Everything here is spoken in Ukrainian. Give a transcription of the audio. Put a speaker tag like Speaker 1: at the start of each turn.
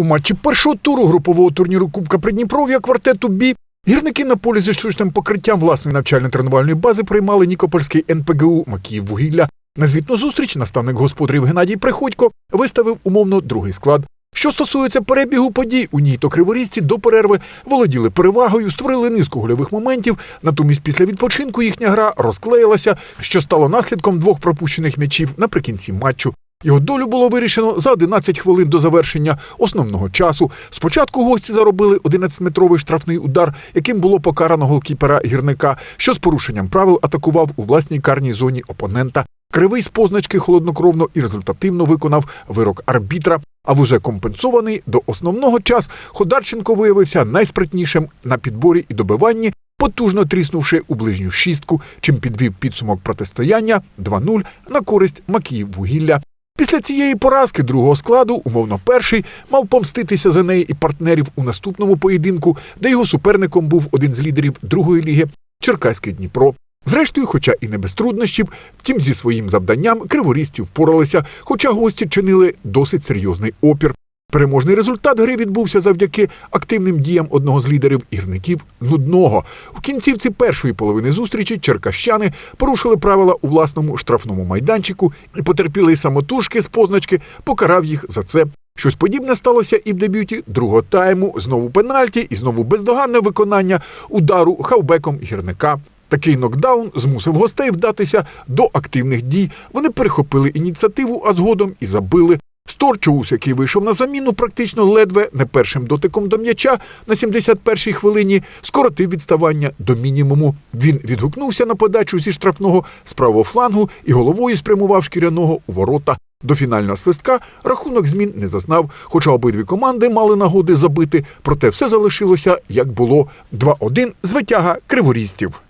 Speaker 1: У матчі першого туру групового турніру Кубка Придніпров'я квартету Бі гірники на полі зі штучним покриттям власної навчально-тренувальної бази приймали Нікопольський НПГУ Макіїв вугілля. На звітну зустріч наставник господарів Геннадій Приходько виставив умовно другий склад. Що стосується перебігу подій, у ній то криворізці до перерви володіли перевагою, створили низку гольових моментів. Натомість після відпочинку їхня гра розклеїлася, що стало наслідком двох пропущених м'ячів наприкінці матчу. Його долю було вирішено за 11 хвилин до завершення основного часу. Спочатку гості заробили 11-метровий штрафний удар, яким було покарано голкіпера гірника, що з порушенням правил атакував у власній карній зоні опонента. Кривий з позначки холоднокровно і результативно виконав вирок арбітра. А вже компенсований до основного часу Ходарченко виявився найспритнішим на підборі і добиванні, потужно тріснувши у ближню шістку, чим підвів підсумок протистояння 2-0 на користь Макіїв вугілля. Після цієї поразки другого складу, умовно перший, мав помститися за неї і партнерів у наступному поєдинку, де його суперником був один з лідерів другої ліги Черкаський Дніпро. Зрештою, хоча і не без труднощів, втім зі своїм завданням криворізці впоралися, хоча гості чинили досить серйозний опір. Переможний результат гри відбувся завдяки активним діям одного з лідерів гірників нудного. В кінцівці першої половини зустрічі черкащани порушили правила у власному штрафному майданчику і потерпілий самотужки з позначки покарав їх за це. Щось подібне сталося і в дебюті другого тайму. Знову пенальті і знову бездоганне виконання удару хавбеком гірника. Такий нокдаун змусив гостей вдатися до активних дій. Вони перехопили ініціативу, а згодом і забили. Сторчоус, який вийшов на заміну, практично ледве не першим дотиком до м'яча на 71-й хвилині скоротив відставання до мінімуму. Він відгукнувся на подачу зі штрафного з правого флангу і головою спрямував шкіряного у ворота. До фінального свистка рахунок змін не зазнав, хоча обидві команди мали нагоди забити, проте все залишилося як було 2-1 звитяга криворізців.